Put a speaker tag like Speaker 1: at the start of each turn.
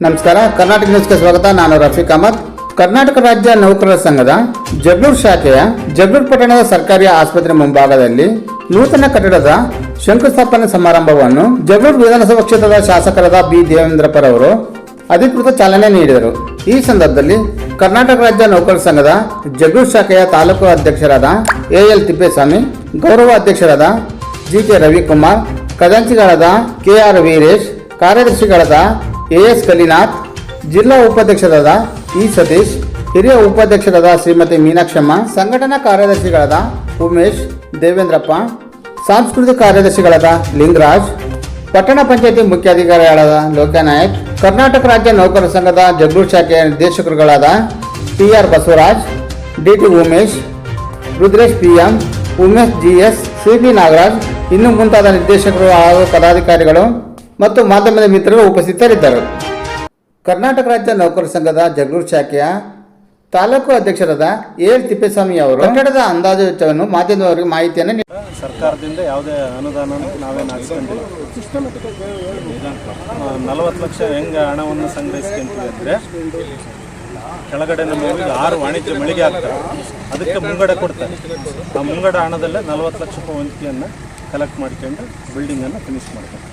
Speaker 1: ನಮಸ್ಕಾರ. ಕರ್ನಾಟಕ ನ್ಯೂಸ್ಗೆ ಸ್ವಾಗತ. ನಾನು ರಫೀಕ್ ಅಹಮದ್. ಕರ್ನಾಟಕ ರಾಜ್ಯ ನೌಕರರ ಸಂಘದ ಜಗಳೂರು ಶಾಖೆಯ ಜಗಳೂರು ಪಟ್ಟಣದ ಸರ್ಕಾರಿ ಆಸ್ಪತ್ರೆ ಮುಂಭಾಗದಲ್ಲಿ ನೂತನ ಕಟ್ಟಡದ ಶಂಕುಸ್ಥಾಪನೆ ಸಮಾರಂಭವನ್ನು ಜಗಳೂರು ವಿಧಾನಸಭಾ ಕ್ಷೇತ್ರದ ಶಾಸಕರಾದ ಬಿ. ದೇವೇಂದ್ರಪ್ಪರವರು ಅಧಿಕೃತ ಚಾಲನೆ ನೀಡಿದರು. ಈ ಸಂದರ್ಭದಲ್ಲಿ ಕರ್ನಾಟಕ ರಾಜ್ಯ ನೌಕರರ ಸಂಘದ ಜಗಳೂರು ಶಾಖೆಯ ತಾಲೂಕು ಅಧ್ಯಕ್ಷರಾದ ಎ ಎಲ್ ತಿಪ್ಪೇಸ್ವಾಮಿ, ಗೌರವ ಅಧ್ಯಕ್ಷರಾದ ಜಿ. ಕೆ. ರವಿಕುಮಾರ್, ಖಜಾಂಚಿಗಳಾದ ಕೆ. ಆರ್. ವೀರೇಶ್, ಕಾರ್ಯದರ್ಶಿಗಳಾದ ಎ ಎಸ್ ಕಲಿನಾಥ್, ಜಿಲ್ಲಾ ಉಪಾಧ್ಯಕ್ಷರಾದ ಇ ಸತೀಶ್, ಹಿರಿಯ ಉಪಾಧ್ಯಕ್ಷರಾದ ಶ್ರೀಮತಿ ಮೀನಾಕ್ಷಮ್ಮ, ಸಂಘಟನಾ ಕಾರ್ಯದರ್ಶಿಗಳಾದ ಉಮೇಶ್, ದೇವೇಂದ್ರಪ್ಪ, ಸಾಂಸ್ಕೃತಿಕ ಕಾರ್ಯದರ್ಶಿಗಳಾದ ಲಿಂಗರಾಜ್, ಪಟ್ಟಣ ಪಂಚಾಯತಿ ಮುಖ್ಯಾಧಿಕಾರಿಗಳಾದ ಲೋಕನಾಯಕ್, ಕರ್ನಾಟಕ ರಾಜ್ಯ ನೌಕರರ ಸಂಘದ ಜಗಳೂರು ಶಾಖೆಯ ನಿರ್ದೇಶಕರುಗಳಾದ T R Basavaraj D T Umesh, Rudresh P M Umesh G S C P Nagaraj, ಇನ್ನು ಮುಂತಾದ ನಿರ್ದೇಶಕರು ಹಾಗೂ ಪದಾಧಿಕಾರಿಗಳು ಮತ್ತು ಮಾಧ್ಯಮದ ಮಿತ್ರರು ಉಪಸ್ಥಿತರಿದ್ದರು. ಕರ್ನಾಟಕ ರಾಜ್ಯ ನೌಕರ ಸಂಘದ ಜಗಳೂರು ಶಾಖೆಯ ತಾಲೂಕು ಅಧ್ಯಕ್ಷರಾದ ಎಲ್ ತಿಪ್ಪೇಸ್ವಾಮಿ ಅವರು ಕನ್ನಡದ ಅಂದಾಜು ವೆಚ್ಚವನ್ನು ಮಾಧ್ಯಮದವರಿಗೆ ಮಾಹಿತಿಯನ್ನು.
Speaker 2: ಸರ್ಕಾರದಿಂದ ಯಾವುದೇ ಅನುದಾನ ನಾವೇನು ನಲವತ್ತು ಲಕ್ಷ ಹೆಂಗೆ ಹಣವನ್ನು ಸಂಗ್ರಹಿಸ್ಕೊಂತೀವಿ ಅಂದರೆ ಕೆಳಗಡೆ ನಮಗೆ ಆರು ವಾಣಿಜ್ಯ ಮಳಿಗೆ ಆಗ್ತಾರೆ ಅದಕ್ಕೆ ಮುಂಗಡ ಕೊಡ್ತಾರೆ. ಆ ಮುಂಗಡ ಹಣದಲ್ಲೇ ನಲವತ್ತು ಲಕ್ಷ ರೂಪಾಯಿ ಕಲೆಕ್ಟ್ ಮಾಡ್ಕೊಂಡು ಬಿಲ್ಡಿಂಗನ್ನು ಫಿನಿಶ್ ಮಾಡ್ತಾರೆ.